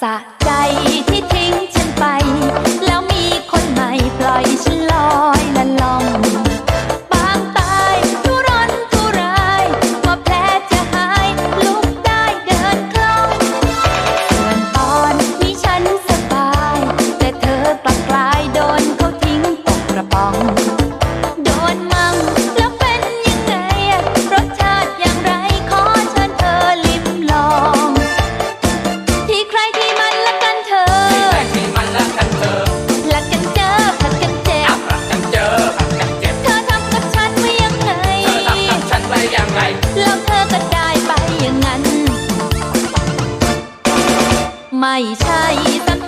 สะใจที่ทิ้งฉันไป แล้วมีคนใหม่ปล่อยฉันลอยละล่องปางตายทุรนทุรายว่าแผลจะหายลุกได้เดินคล่องส่วนตอนนี้ฉันสบาย แต่เธอกลับกลายโดนเขาทิ้งตกกระป๋อง โดนมั่ง ได้ไปอย่างนั้นไม่ใช่สัก